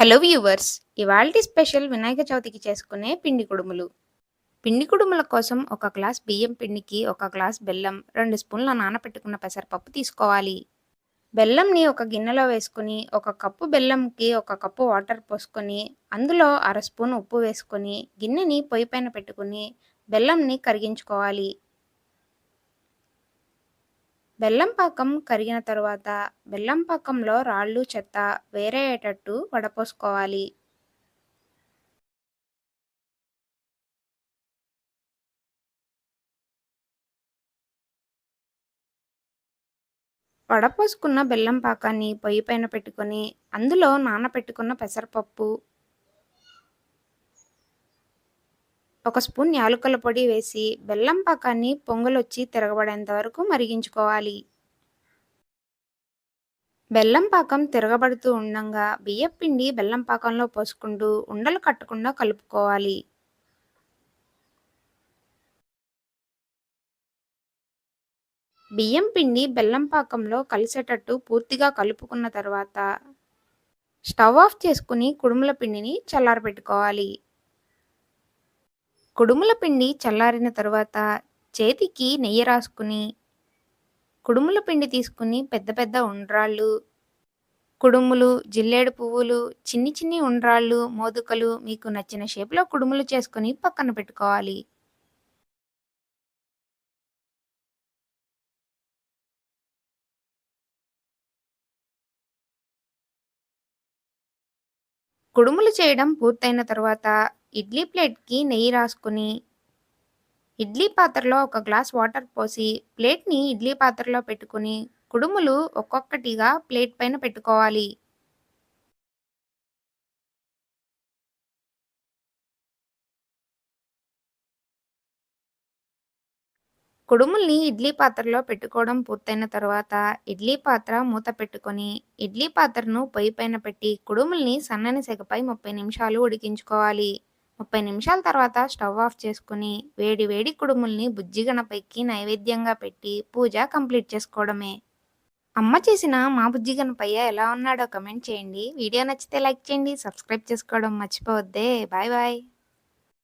Hello viewers ఇవాళ special Vinayaka చవితికి చేసుకునే పిండి కుడుములు. పిండి కుడుముల కోసం ఒక గ్లాస్ బియ్యం పిండికి ఒక గ్లాస్ బెల్లం రెండు స్పూన్ల నానబెట్టుకున్న పెసరపప్పు తీసుకోవాలి. బెల్లంని ఒక గిన్నెలో వేసుకుని ఒక కప్పు బెల్లంకి ఒక కప్పు వాటర్ పోసుకొని అందులో అర స్పూన్ ఉప్పు వేసుకొని గిన్నెని పొయ్యి పైన పెట్టుకుని బెల్లంని కరిగించుకోవాలి. బెల్లం పాకం కరిగిన తర్వాత బెల్లం పాకంలో రాళ్ళు చెత్త వేరయ్యేటట్టు వడపోసుకోవాలి. వడపోసుకున్న బెల్లం పాకాన్ని పొయ్యి పైన పెట్టుకొని అందులో నానపెట్టుకున్న పెసరపప్పు ఒక స్పూన్ యాలకుల పొడి వేసి బెల్లం పాకాన్ని పొంగలొచ్చి తిరగబడేంత వరకు మరిగించుకోవాలి. బెల్లం పాకం తిరగబడుతూ ఉండంగా బియ్యం పిండి బెల్లం పాకంలో పోసుకుంటూ ఉండలు కట్టకుండా కలుపుకోవాలి. బియ్యం పిండి బెల్లం పాకంలో కలిసేటట్టు పూర్తిగా కలుపుకున్న తర్వాత స్టవ్ ఆఫ్ చేసుకుని కుడుముల పిండిని చల్లారబెట్టుకోవాలి. కుడుముల పిండి చల్లారిన తర్వాత చేతికి నెయ్యి రాసుకుని కుడుముల పిండి తీసుకుని పెద్ద పెద్ద ఉండ్రాళ్ళు కుడుములు జిల్లేడు పువ్వులు చిన్ని చిన్ని ఉండ్రాళ్ళు మోదుకలు మీకు నచ్చిన షేప్లో కుడుములు చేసుకుని పక్కన పెట్టుకోవాలి. కుడుములు చేయడం పూర్తయిన తర్వాత ఇడ్లీ ప్లేట్కి నెయ్యి రాసుకుని ఇడ్లీ పాత్రలో ఒక గ్లాస్ వాటర్ పోసి ప్లేట్ని ఇడ్లీ పాత్రలో పెట్టుకుని కుడుములు ఒక్కొక్కటిగా ప్లేట్ పైన పెట్టుకోవాలి. కుడుముల్ని ఇడ్లీ పాత్రలో పెట్టుకోవడం పూర్తయిన తర్వాత ఇడ్లీ పాత్ర మూత పెట్టుకొని ఇడ్లీ పాత్రను పొయ్యి పైన పెట్టి కుడుముల్ని సన్నని సెగపై ముప్పై నిమిషాలు ఉడికించుకోవాలి. ముప్పై నిమిషాల తర్వాత స్టవ్ ఆఫ్ చేసుకుని వేడి వేడి కుడుముల్ని బుజ్జిగనపైకి నైవేద్యంగా పెట్టి పూజ కంప్లీట్ చేసుకోవడమే. అమ్మ చేసిన మా బుజ్జి గణపయ్య ఎలా ఉన్నాడో కమెంట్ చేయండి. వీడియో నచ్చితే లైక్ చేయండి సబ్స్క్రైబ్ చేసుకోవడం మర్చిపోవద్దే. Bye bye.